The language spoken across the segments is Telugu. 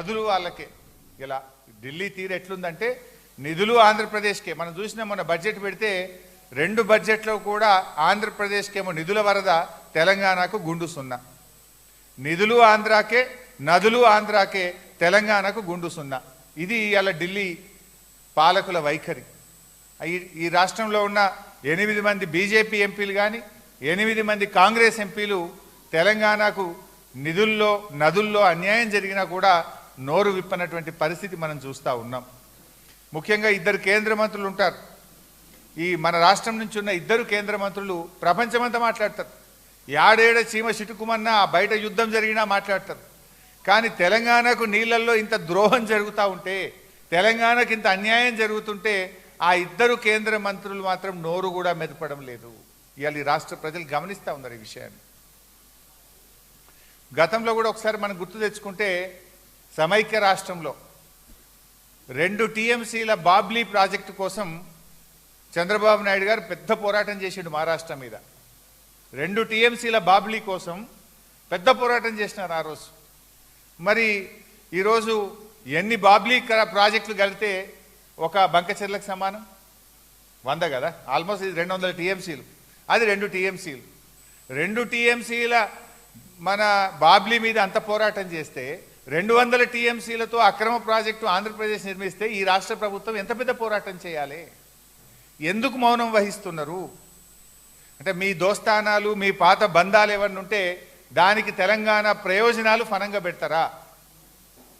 నదులు వాళ్ళకే. ఇలా ఢిల్లీ తీరు ఎట్లుందంటే నిధులు ఆంధ్రప్రదేశ్కే. మనం చూసిన మొన్న బడ్జెట్ పెడితే రెండు బడ్జెట్లో కూడా ఆంధ్రప్రదేశ్కేమో నిధుల వరద తెలంగాణకు గుండు సున్నా. నిధులు ఆంధ్రాకే నదులు ఆంధ్రాకే తెలంగాణకు గుండు సున్నా. ఇది ఇవాళ ఢిల్లీ పాలకుల వైఖరి. ఈ- ఈ రాష్ట్రంలో ఉన్న ఎనిమిది మంది బీజేపీ ఎంపీలు కానీ ఎనిమిది మంది కాంగ్రెస్ ఎంపీలు తెలంగాణకు నిధుల్లో నదుల్లో అన్యాయం జరిగినా కూడా నోరు విప్పనటువంటి పరిస్థితి మనం చూస్తూ ఉన్నాం. ముఖ్యంగా ఇద్దరు కేంద్ర మంత్రులు ఉంటారు. ఈ మన రాష్ట్రం నుంచి ఉన్న ఇద్దరు కేంద్ర మంత్రులు ప్రపంచమంతా మాట్లాడతారు. యాడేడ చీమ చిటుకుమన్నా బయట యుద్ధం జరిగినా మాట్లాడతారు. కానీ తెలంగాణకు నీళ్ళల్లో ఇంత ద్రోహం జరుగుతూ ఉంటే తెలంగాణకు ఇంత అన్యాయం జరుగుతుంటే ఆ ఇద్దరు కేంద్ర మంత్రులు మాత్రం నోరు కూడా మెదపడం లేదు. ఇవాళ ఈ రాష్ట్ర ప్రజలు గమనిస్తూ ఉన్నారు ఈ విషయాన్ని. గతంలో కూడా ఒకసారి మనం గుర్తు తెచ్చుకుంటే సమైక్య రాష్ట్రంలో రెండు టీఎంసీల బాబ్లీ ప్రాజెక్టు కోసం చంద్రబాబు నాయుడు గారు పెద్ద పోరాటం చేసిండు మహారాష్ట్ర మీద. రెండు టీఎంసీల బాబ్లీ కోసం పెద్ద పోరాటం చేసినారు ఆ రోజు. మరి ఈరోజు ఎన్ని బాబ్లీ క- ప్రాజెక్టులు కలితే ఒక బంకచెర్లకు సమానం? వంద కదా? ఆల్మోస్ట్ ఇది రెండు వందల టీఎంసీలు. అది రెండు టీఎంసీలు. రెండు టీఎంసీల మన బాబ్లీ మీద అంత పోరాటం చేస్తే రెండు వందల టీఎంసీలతో అక్రమ ప్రాజెక్టు ఆంధ్రప్రదేశ్ నిర్మిస్తే ఈ రాష్ట్ర ప్రభుత్వం ఎంత పెద్ద పోరాటం చేయాలి? ఎందుకు మౌనం వహిస్తున్నారు? అంటే మీ దోస్తానాలు మీ పాత బంధాలు ఏమన్నా ఉంటే దానికి తెలంగాణ ప్రయోజనాలు ఫనంగా పెడతారా?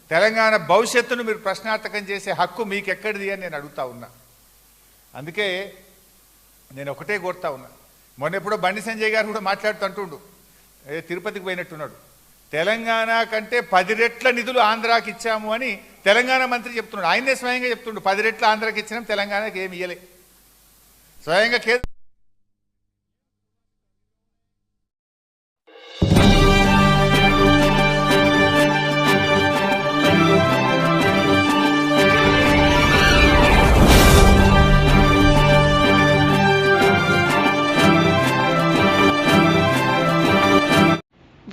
తెలంగాణ భవిష్యత్తును మీరు ప్రశ్నార్థకం చేసే హక్కు మీకు ఎక్కడిది అని నేను అడుగుతా ఉన్నా. అందుకే నేను ఒకటే కోరుతా ఉన్నా. మొన్న ఎప్పుడో బండి సంజయ్ గారు కూడా మాట్లాడుతూ అంటుండు తిరుపతికి పోయినట్టున్నాడు. తెలంగాణ కంటే పది రెట్ల నిధులు ఆంధ్రాకి ఇచ్చాము అని తెలంగాణ మంత్రి చెప్తున్నాడు. ఆయనే స్వయంగా చెప్తుండు. పది రెట్ల ఆంధ్రాకి ఇచ్చినాం తెలంగాణకి ఏమి ఇయ్యలే. స్వయంగా కేంద్ర